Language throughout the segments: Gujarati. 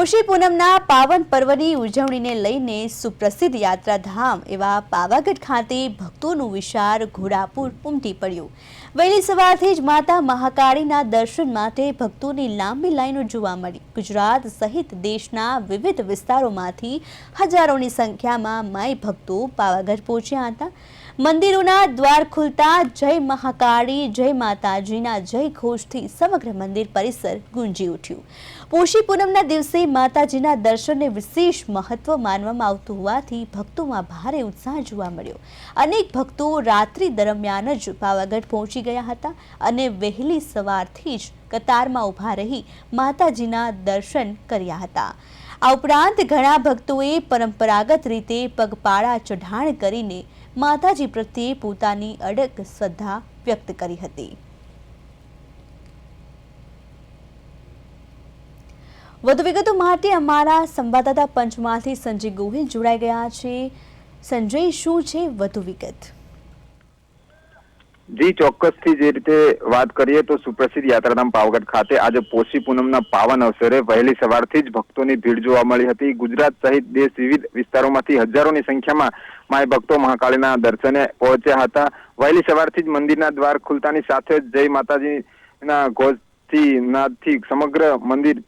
પોષી પૂનમના પાવન પર્વની ઉજવણીને લઈને સુપ્રસિદ્ધ યાત્રાધામ એવા પાવાગઢ ખાતે ભક્તોનું વિશાળ ઘોડાપુર ઉમટી પડ્યું. વહેલી સવારથી જ માતા મહાકાળીના દર્શન માટે ભક્તોની લાંબી લાઈનો જોવા મળી. ગુજરાત સહિત દેશના વિવિધ વિસ્તારોમાંથી હજારોની સંખ્યામાં માય ભક્તો પાવાગઢ પહોંચ્યા હતા. મંદિરોના દ્વાર ખુલતા જય મહાકાળી, જય માતાજીના જય ઘોષથી સમગ્ર મંદિર પરિસર ગુંજી ઉઠ્યું. પોષી પૂનમના દિવસે માતાજીના દર્શનને વિશેષ મહત્વ માનવામાં આવતું હોવાથી ભક્તોમાં ભારે ઉત્સાહ જોવા મળ્યો. અનેક ભક્તો રાત્રિ દરમિયાન જ પાવાગઢ પહોંચી ગયા હતા અને વહેલી સવારથી જ કતારમાં ઊભા રહી માતાજીના દર્શન કર્યા હતા. આ ઉપરાંત ઘણા ભક્તોએ પરંપરાગત રીતે પગપાળા ચઢાણ કરીને માતાજી પ્રત્યે પોતાની અડગ શ્રદ્ધા વ્યક્ત કરી હતી. વધુ વિગતો માટે અમારા સંવાદદાતા પંચમાંથી સંજય ગોહિલ જોડાઈ ગયા છે. સંજય, શું છે વધુ વિગત? જી, ચોક્કસથી જે રીતે વાત કરીએ તો સુપ્રસિદ્ધ યાત્રાધામ પાવાગઢ ખાતે આજે પોષી પૂનમના પાવન અવસરે વહેલી સવારથી જ ભક્તોની ભીડ જોવા મળી હતી. ગુજરાત સહિત દેશ વિવિધ વિસ્તારોમાંથી હજારોની સંખ્યામાં માય ભક્તો મહાકાળીના દર્શને પહોંચ્યા હતા. વહેલી સવારથી જ મંદિરના દ્વાર ખુલતાની સાથે જ જય માતાજીના ઘોષથી નાદથી સમગ્ર મંદિર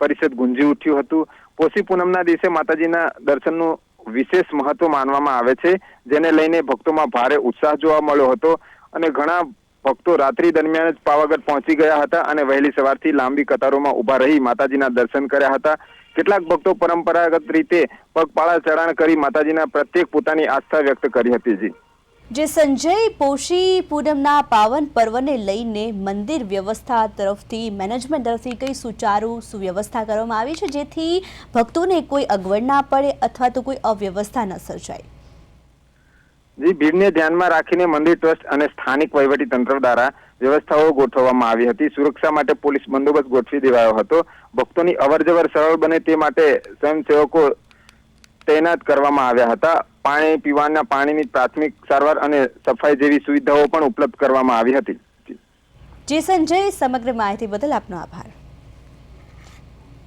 પરિષદ ગુંજી ઉઠ્યું હતું. પોષી પૂનમના દિવસે માતાજીના દર્શનનું વિશેષ મહત્વ માનવામાં આવે છે, જેને લઈને ભક્તોમાં ભારે ઉત્સાહ જોવા મળ્યો હતો. અને ઘણા ભક્તો રાત્રિ દરમિયાન જ પાવાગઢ પહોંચી ગયા હતા અને વહેલી સવારથી લાંબી કતારોમાં ઊભા રહી માતાજીના દર્શન કર્યા હતા. કેટલાક ભક્તો પરંપરાગત રીતે પગપાળા ચઢાણ કરી માતાજીના પ્રત્યેક પોતાની આસ્થા વ્યક્ત કરી હતી જી. જે સંજય પોષી પૂનમના પાવન પર્વને લઈને મંદિર વ્યવસ્થા તરફથી મેનેજમેન્ટ તરફથી કઈ સુચારુ સુવ્યવસ્થા કરવામાં આવી છે જેથી ભક્તોને કોઈ અગવડ ના પડે અથવા તો કોઈ અવ્યવસ્થા ન સર્જાય? જી, ભીડને ધ્યાનમાં રાખીને મંદિર ટ્રસ્ટ અને સ્થાનિક વહીવટી તંત્ર દ્વારા વ્યવસ્થાઓ ગોઠવવામાં આવી હતી. સુરક્ષા માટે પોલીસ બંદોબસ્ત ગોઠવી દેવાયો હતો. ભક્તોની અવરજવર સરળ બને તે માટે સ્વયંસેવકો તૈનાત કરવામાં આવ્યા હતા. પાણી પીવાના પાણીની પ્રાથમિક સારવાર અને સફાઈ જેવી સુવિધાઓ પણ ઉપલબ્ધ કરવામાં આવી હતી. જી. સંજય, સમગ્ર માહિતી બદલ આપનો આભાર.